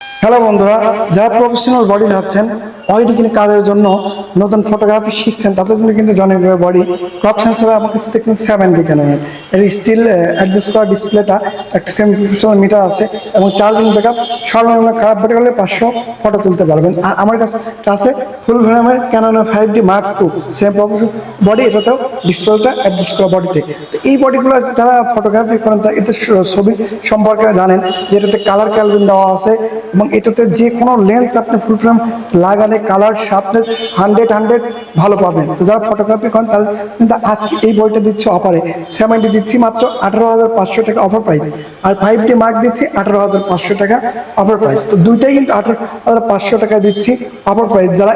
Hello বন্ধুরা, যারা professional body যাচ্ছেন বডি কিন্তু কাজের জন্য নতুন ফটোগ্রাফি শিখছেন, তাদের জন্য কিন্তু জনপ্রিয় বডি ক্রপ সেন্সর আমার কাছে দেখছেন সেভেন বিজ্ঞানের এর স্টিল অ্যাডজাস্ট করা ডিসপ্লেটা একটা সেভেন মিটার আছে এবং চার্জিং ব্যাকআপ সর্বনিম্ন খারাপ ব্যাটারি হলে পাঁচশো ফটো তুলতে পারবেন। আর আমার কাছে কাছে ফুল ফ্রেমের Canon five D mark two same body এটাতেও ডিসপ্লেটা অ্যাডজাস্ট করা বডিতে তো। এই বডিগুলো যারা ফটোগ্রাফি করেন তা এতে ছবি সম্পর্কে জানেন যে এটাতে কালার ক্যালভিন দেওয়া আছে এবং এটাতে যে কোনো লেন্স আপনি ফুল ফ্রেম লাগালে কালার শার্পনেস হান্ড্রেড হান্ড্রেড ভালো পাবেন। তো যারা ফটোগ্রাফি করেন তাদের কিন্তু আজকে এই বইটা দিচ্ছে অফারে সেভেন্টি দিচ্ছি মাত্র আঠারো হাজার পাঁচশো টাকা অফার প্রাইস আর ফাইভ ডি মার্ক দিচ্ছি আঠারো হাজার পাঁচশো টাকা অফার প্রাইস তো দুইটাই কিন্তু আঠারো হাজার পাঁচশো টাকা দিচ্ছি অফার প্রাইস যারা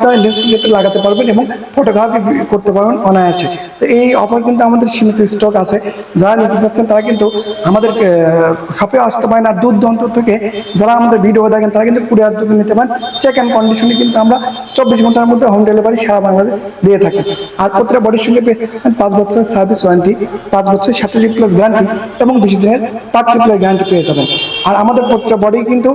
ধরনের লেন্স ক্ষেত্রে লাগাতে পারবেন এবং ফটোগ্রাফি করতে পারবেন অনায়াসে। তো এই অফার কিন্তু আমাদের সীমিত স্টক আছে। যারা নিতে চাচ্ছেন, তারা কিন্তু আমাদের শপে আসতে পারেন আর দূর দূরান্ত থেকে যারা আমাদের ভিডিও দেখেন, তারা কিন্তু কুরিয়ার যোগে নিতে পারেন। চেক অ্যান্ড কন্ডিশনে কিন্তু আমরা চব্বিশ ঘণ্টার মধ্যে হোম ডেলিভারি সারা বাংলাদেশ দিয়ে থাকি। আর প্রত্যেকটা বডির সঙ্গে পাঁচ বছরের সার্ভিস ওয়ারেন্টি পাঁচ বছরের সাথে প্লাস গ্যারান্টি এবং বেশি দিনের পার্ট রিপ্লেস গ্যারান্টি পেয়ে যাবেন। আর আমাদের প্রত্যেকটা বডি কিন্তু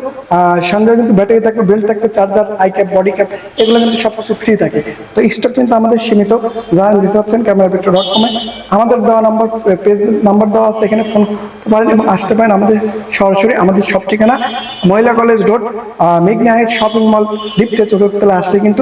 সঙ্গে কিন্তু ব্যাটারি থাকবে বেল্ট থাকবে charger eye cap body cap এগুলো কিন্তু সব কিছু ফ্রি থাকে। তো স্টক কিন্তু আমাদের সীমিত। যারা নিতে চাচ্ছেন ক্যামেরা ভিক্টর ডট কমে আমাদের দেওয়া নাম্বার পেজ নাম্বার দেওয়া আছে, এখানে ফোন পারেন এবং আসতে পারেন আমাদের সরাসরি আমাদের সব ঠিকানা, মহিলা কলেজ রোড মেঘনা শপিং মল লিফটে চতুর্থ তলায় আসলে কিন্তু